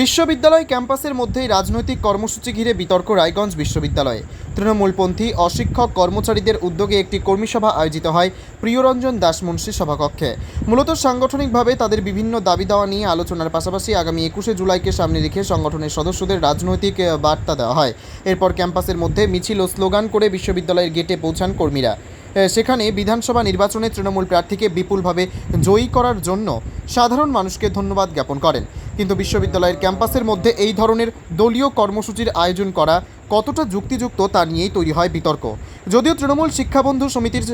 বিশ্ববিদ্যালয় ক্যাম্পাসের মধ্যেই রাজনৈতিক কর্মসূচি ঘিরে বিতর্ক রায়গঞ্জ বিশ্ববিদ্যালয়ে। তৃণমূলপন্থী অশিক্ষক কর্মচারীদের উদ্যোগে একটি কর্মীসভা আয়োজিত হয় প্রিয়রঞ্জন দাসমুন্সী সভাকক্ষে। মূলত সাংগঠনিকভাবে তাদের বিভিন্ন দাবি দাওয়া নিয়ে আলোচনার পাশাপাশি আগামী একুশে জুলাইকে সামনে রেখে সংগঠনের সদস্যদের রাজনৈতিক বার্তা দেওয়া হয়। এরপর ক্যাম্পাসের মধ্যে মিছিল ও স্লোগান করে বিশ্ববিদ্যালয়ের গেটে পৌঁছান কর্মীরা। সেখানে বিধানসভা নির্বাচনে তৃণমূল প্রার্থীকে বিপুলভাবে জয়ী করার জন্য সাধারণ মানুষকে ধন্যবাদ জ্ঞাপন করেন। কিন্তু বিশ্ববিদ্যালয়ের ক্যাম্পাসের মধ্যে এই ধরনের দলীয় কর্মসূচির আয়োজন করা কতটা যুক্তিযুক্ত তা নিয়েই তৈরি হয় বিতর্ক। যদিও তৃণমূল শিক্ষাবন্ধু সমিতির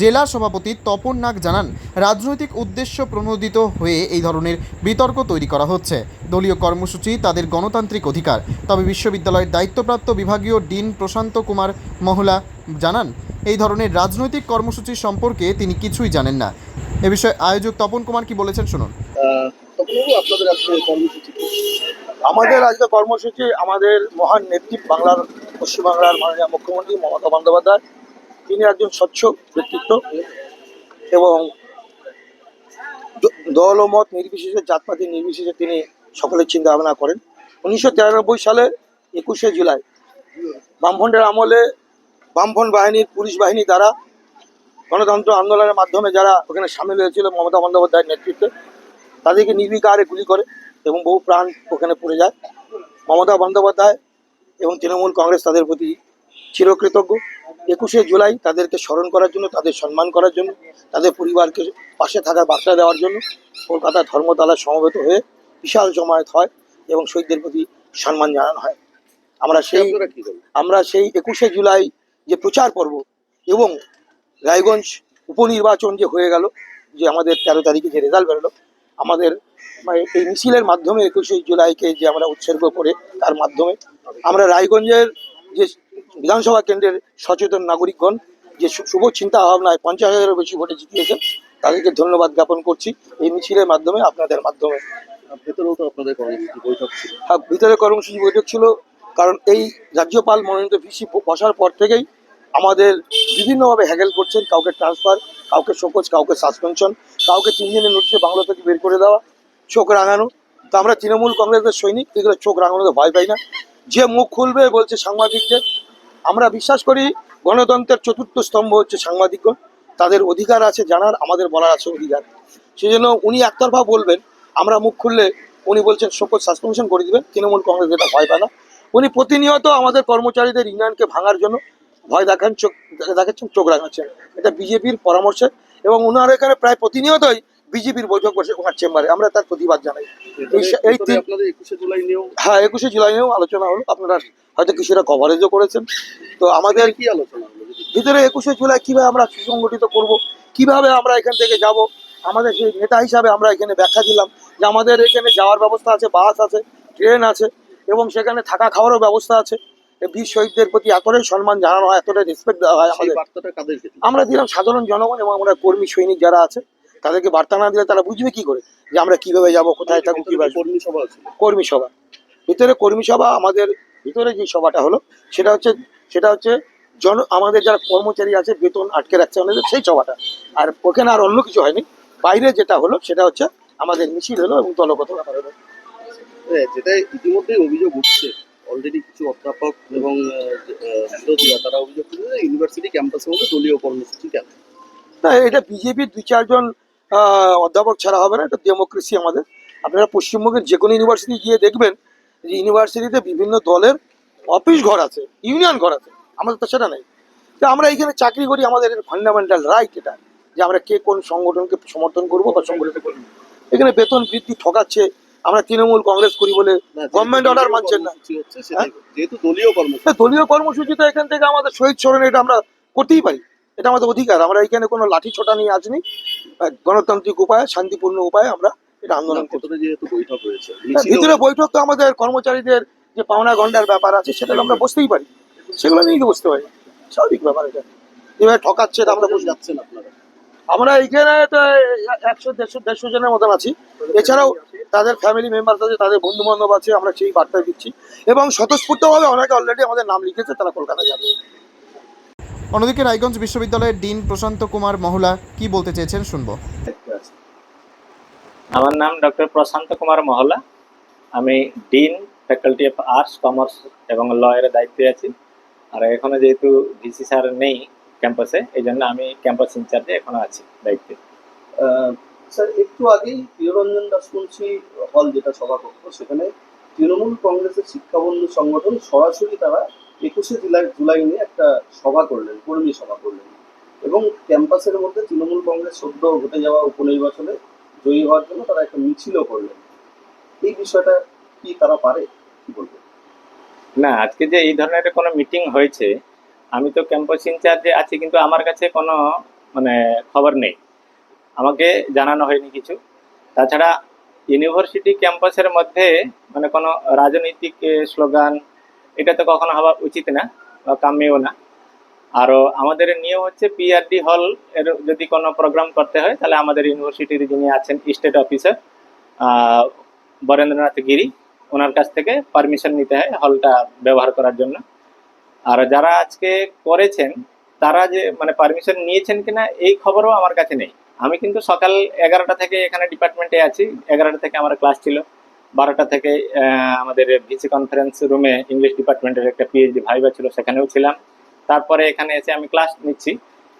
জেলা সভাপতি তপন নাগ জানান, রাজনৈতিক উদ্দেশ্য প্রণোদিত হয়ে এই ধরনের বিতর্ক তৈরি করা হচ্ছে। দলীয় কর্মসূচি তাদের গণতান্ত্রিক অধিকার। তবে বিশ্ববিদ্যালয়ের দায়িত্বপ্রাপ্ত বিভাগীয় ডিন প্রশান্ত কুমার মহলা জানান, এই ধরনের রাজনৈতিক কর্মসূচি সম্পর্কে তিনি কিছুই জানেন না। এ বিষয়ে আয়োজক তপন কুমার কি বলেছেন শুনুন। আপনাদের? আমাদের আজকে কর্মসূচি আমাদের মহান নেতৃত্ব বাংলার, পশ্চিমবাংলার মাননীয় মুখ্যমন্ত্রী মমতা বন্দ্যোপাধ্যায়। তিনি একজন স্বচ্ছ ব্যক্তিত্ব এবং দল ও মত নির্বিশেষে, জাতপাতি নির্বিশেষে তিনি সকলের চিন্তা ভাবনা করেন। উনিশশো তিরানব্বই সালে একুশে জুলাই বামফ্রন্টের আমলে বামফ্রন্ট বাহিনীর পুলিশ বাহিনী দ্বারা গণতন্ত্র আন্দোলনের মাধ্যমে যারা ওখানে সামিল হয়েছিল মমতা বন্দ্যোপাধ্যায়ের নেতৃত্বে, তাদেরকে নির্বিকারে গুলি করে। এবং বহু প্রাণ ওখানে পড়ে যায়। মমতা বন্দ্যোপাধ্যায় এবং তৃণমূল কংগ্রেস তাদের প্রতি চিরকৃতজ্ঞ। একুশে জুলাই তাদেরকে স্মরণ করার জন্য তাদের সম্মান করার জন্য তাদের পরিবারকে পাশে থাকার বার্তা দেওয়ার জন্য কলকাতা ধর্মতলায় সমবেত হয়ে বিশাল জমায়েত হয় এবং শহীদদের প্রতি সম্মান জানানো হয়। আমরা সেই আমরা সেই একুশে জুলাই যে প্রচার পর্ব এবং রায়গঞ্জ উপনির্বাচন যে হয়ে গেল যে আমাদের তেরো তারিখে যে রেজাল্ট বেরোলো আমাদের এই মিছিলের মাধ্যমে একুশে জুলাইকে যে আমরা উৎসর্গ করে তার মাধ্যমে আমরা রায়গঞ্জের যে বিধানসভা কেন্দ্রের সচেতন নাগরিকগণ যে শুভ চিন্তা ভাবনায় পঞ্চাশ হাজারের বেশি ভোটে জিতিয়েছে তাদেরকে ধন্যবাদ জ্ঞাপন করছি। এই মিছিলের মাধ্যমে আপনাদের মাধ্যমে। আর ভেতরেও তো আপনাদের কর্মসূচি বৈঠক ছিল। আর ভিতরে কর্মসূচি বৈঠক ছিল কারণ এই রাজ্যপাল মনোনীত ভিসি বসার পর থেকেই আমাদের বিভিন্নভাবে হ্যাগেল করছেন কাউকে ট্রান্সফার কাউকে শোকজ কাউকে সাসপেনশন কাউকে তিন দিনের নোটিশে বাংলা থেকে বের করে দেওয়া। চোখ রাঙানো। তো আমরা তৃণমূল কংগ্রেসের সৈনিক, এগুলো চোখ রাঙানোতে ভয় পাই না। যে মুখ খুলবে, বলছে সাংবাদিকদের। আমরা বিশ্বাস করি, গণতন্ত্রের চতুর্থ স্তম্ভ হচ্ছে সাংবাদিকগণ। তাদের অধিকার আছে জানার, আমাদের বলার আছে অধিকার। সেই জন্য উনি একতরফা বলবেন, আমরা মুখ খুললে উনি বলছেন, শোকজ সাসপেনশন করে দিবেন। তৃণমূল কংগ্রেস এটা ভয় পায় না। উনি প্রতিনিয়ত আমাদের কর্মচারীদের ইউনিয়নকে ভাঙার জন্য ভয় দেখান, চোখ, দেখাচ্ছেন, চোখ রাখাচ্ছেন এটা বিজেপির পরামর্শে এবং ওনার এখানে প্রায় প্রতিনিয়তই বিজেপির বৈঠক বসে ওনার চেম্বারে। আমরা তার প্রতিবাদ জানাই। এই তিন- হ্যাঁ একুশে জুলাই নিয়েও আলোচনা হলো। আপনারা হয়তো কিছুটা কভারেজও করেছেন। তো আমাদের কি আলোচনা ভিতরে একুশে জুলাই কীভাবে আমরা সুসংগঠিত করব কীভাবে আমরা এখান থেকে যাব আমাদের সেই নেতা হিসাবে আমরা এখানে ব্যাখ্যা দিলাম যে আমাদের এখানে যাওয়ার ব্যবস্থা আছে বাস আছে ট্রেন আছে এবং সেখানে থাকা খাওয়ারও ব্যবস্থা আছে। বীর শহীদদের প্রতি এতটাই সম্মান জানানো হয় এতটাই রেসপেক্ট দেওয়া হয় আমাদের? আমরা দিলাম সাধারণ জনগণ এবং আমরা কর্মী সৈনিক যারা আছে তাদেরকে বার্তা না দিলে তারা বুঝবে কি করে? যে আমরা কীভাবে যাব কোথায় থাকব কীভাবে কর্মী সভা কর্মী সভা। ভিতরে কর্মী সভা আমাদের ভিতরে যে সভাটা হলো সেটা হচ্ছে সেটা হচ্ছে জন আমাদের যারা কর্মচারী আছে বেতন আটকে রাখছে আমাদের সেই সভাটা। আর ওখানে আর অন্য কিছু হয়নি। বাইরে যেটা হলো সেটা হচ্ছে আমাদের মিছিল হলো এবং দলগত ব্যাপার হলো। হ্যাঁ, যেটা ইতিমধ্যেই অভিযোগ উঠছে অলরেডি কিছু অধ্যাপক এবং বিরোধীরা তারা অভিযোগ করছে ইউনিভার্সিটি ক্যাম্পাসের মধ্যে দলীয় কর্মসূচি কেন? না এটা বিজেপির দুই চারজন অধ্যাপক ছাড়া হবে না এটা ডেমোক্রেসি আমাদের। আপনারা পশ্চিমবঙ্গের যে কোনো ইউনিভার্সিটি গিয়ে দেখবেন যে ইউনিভার্সিটিতে বিভিন্ন দলের অফিস ঘর আছে ইউনিয়ন ঘর আছে আমাদের তো সেটা নেই। তো আমরা এখানে চাকরি করি আমাদের ফান্ডামেন্টাল রাইট এটা যে আমরা কে কোন সংগঠনকে সমর্থন করব বা সংগঠিত করব। এখানে বেতন বৃদ্ধি ঠকাচ্ছে আমরা তৃণমূল কংগ্রেস করি বলে গভর্নমেন্ট অর্ডার মানছেন না। সেটাই যেহেতু দলীয় কর্মসূচি। তা দলীয় কর্মসূচিতে এখান থেকে আমাদের শহীদ স্মরণে এটা আমরা করতেই পারি। এটা আমাদের অধিকার আমরা এখানে কোনো লাঠি ছোটা নিয়ে আসিনি। গণতান্ত্রিক উপায়ে শান্তিপূর্ণ উপায়ে আমরা এটা আন্দোলন করতে ভেতরে বৈঠক তা মিছিলও- ভিতরে বৈঠক তো আমাদের কর্মচারীদের যে পাওনা গন্ডার ব্যাপার আছে সেটা আমরা বসতেই পারি। সেগুলো নিয়ে বসতে পারি? স্বাভাবিক ব্যাপার এটা। এবার ঠকাচ্ছে এটা আমরা বুঝলাম। যাচ্ছেন আপনারা। আমরা এইখানে তো একশো দেড়শো দেড়শো জনের মতন আছি। এছাড়াও তাদের ফ্যামিলি মেম্বার আছে তাদের বন্ধু বান্ধব আছে আমরা সেই বার্তা দিচ্ছি। এবং স্বতঃস্ফূর্তভাবে অনেকে অলরেডি আমাদের নাম লিখেছে তারা কলকাতা যাবে। অন্যদিকে রায়গঞ্জ বিশ্ববিদ্যালয়ের ডিন প্রশান্ত কুমার মহলা কি বলতে চেয়েছেন শুনব। আমার নাম ডক্টর প্রশান্ত কুমার মহলা। আমি dean faculty of arts commerce এবং লয়ের দায়িত্বে আছি। আর এখনও যেহেতু ভিসি স্যার নেই ক্যাম্পাসে এই জন্য আমি ক্যাম্পাস ইনচার্জে এখনও আছি দায়িত্বে। স্যার একটু আগেই প্রিয়রঞ্জন দাসমুন্সী হল যেটা সভা সভাকক্ষ সেখানে তৃণমূল কংগ্রেসের শিক্ষাবন্ধু সংগঠন সরাসরি তারা একুশে জুলাই জুলাই নিয়ে একটা সভা করলেন, কর্মী সভা করলেন। এবং ক্যাম্পাসের মধ্যে তৃণমূল কংগ্রেস সদ্য ঘটে যাওয়া উপনির্বাচনে জয়ী হওয়ার জন্য তারা একটা মিছিলও করলেন। এই বিষয়টা কি তারা পারে? কি বলবেন? না, আজকে যে এই ধরনের কোনো মিটিং হয়েছে, আমি তো ক্যাম্পাস ইনচার্জে আছি, কিন্তু আমার কাছে কোনো মানে খবর নেই। আমাকে জানানো হয়নি কিছু। তাছাড়া ইউনিভার্সিটি ক্যাম্পাসের মধ্যে মানে কোনো রাজনৈতিক স্লোগান এটা তো কখনো হওয়া উচিত না বা কাম্যও না। আরও আমাদের নিয়ম হচ্ছে পিআরডি হল এর যদি কোনো প্রোগ্রাম করতে হয়, তাহলে আমাদের ইউনিভার্সিটির যিনি আছেন স্টেট অফিসার বরেন্দ্রনাথ গিরি, ওনার কাছ থেকে পারমিশন নিতে হয় হলটা ব্যবহার করার জন্য। আর যারা আজকে করেছেন, তারা যে মানে পারমিশন নিয়েছেন কিনা, এই খবরও আমার কাছে নেই। আমি কিন্তু সকাল এগারোটা থেকে এখানে ডিপার্টমেন্টে আছি, এগারোটা থেকে আমার ক্লাস ছিল। বারোটা থেকে আমাদের ভিসি কনফারেন্স রুমে ইংলিশ ডিপার্টমেন্টের একটা পিএইচডি ভাইবা ছিল সেখানেও ছিলাম। তারপরে এখানে এসে আমি ক্লাস নিচ্ছি।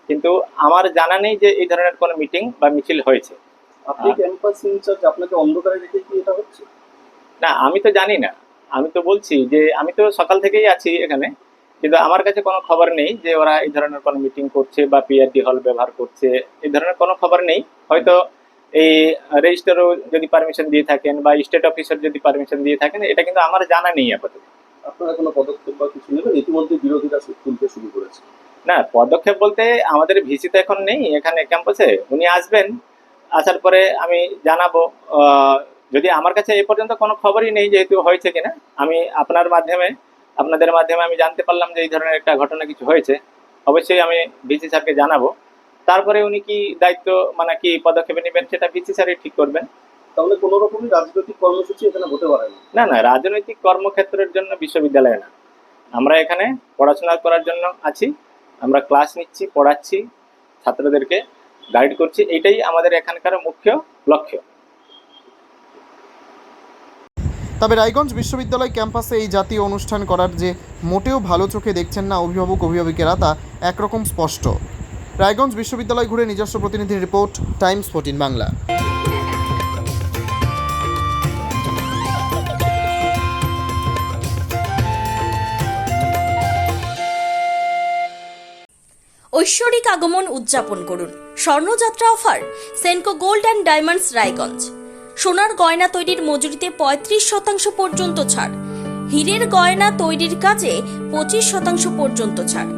কিন্তু আমার জানা নেই যে এই ধরনের কোনো মিটিং বা মিছিল হয়েছে। আপনি ক্যাম্পাস ইনচার্জ আপনাকে অন্ধকারে রেখে কি এটা হচ্ছে? না আমি তো জানি না। আমি তো বলছি যে আমি তো সকাল থেকেই আছি এখানে। কিন্তু আমার কাছে কোনো খবর নেই যে ওরা এই ধরনের কোনো মিটিং করছে বা পিআরডি হল ব্যবহার করছে। এই ধরনের কোনো খবর নেই। হয়তো এই রেজিস্টারও যদি পারমিশন দিয়ে থাকেন বা স্টেট অফিসার যদি পারমিশন দিয়ে থাকেন এটা কিন্তু আমার জানা নেই আপাতত। আপনারা কোনো পদক্ষেপ বা কিছু নেবেন? ইতিমধ্যে বিরোধীরা তুলতে শুরু করেছে। না পদক্ষেপ বলতে আমাদের ভিসি তো এখন নেই এখানে ক্যাম্পাসে উনি আসবেন আসার পরে আমি জানাব যদি আমার কাছে এ পর্যন্ত কোনো খবরই নেই যেহেতু হয়েছে কিনা আমি আপনার মাধ্যমে আপনাদের মাধ্যমে আমি জানতে পারলাম যে এই ধরনের একটা ঘটনা কিছু হয়েছে। অবশ্যই আমি ভিসি স্যারকে জানাব। তারপরে উনি কি দায়িত্ব মানে কি পদক্ষেপ নেবেন সেটা ভিসি স্যারই ঠিক করবেন। তাহলে কোনো রকমই রাজনৈতিক কর্মসূচি এখানে হতে পারে না। না না রাজনৈতিক কর্মক্ষেত্রের জন্য বিশ্ববিদ্যালয় না। আমরা এখানে পড়াশোনা করার জন্য আছি আমরা ক্লাস নিচ্ছি পড়াচ্ছি ছাত্রদেরকে গাইড করছি এটাই আমাদের এখানকার মুখ্য লক্ষ্য। তবে রায়গঞ্জ বিশ্ববিদ্যালয় ক্যাম্পাসে এই জাতীয় অনুষ্ঠান করার যে মোটেও ভালো চোখে দেখছেন না অভিভাবক অভিভাবিকেরা তা একরকম স্পষ্ট। রায়গঞ্জ বিশ্ববিদ্যালয় ঘুরে নিজস্ব প্রতিনিধির রিপোর্ট, টাইমস ফোর্টিন বাংলা। ঐশ্বরিক আগমন উদযাপন করুন। স্বর্ণযাত্রা offer, Senco gold and diamonds Raiganj. সোনার গয়না তৈরির মজুরিতে পঁয়ত্রিশ শতাংশ পর্যন্ত ছাড়। হীরের গয়না তৈরির কাজে পঁচিশ শতাংশ পর্যন্ত ছাড়।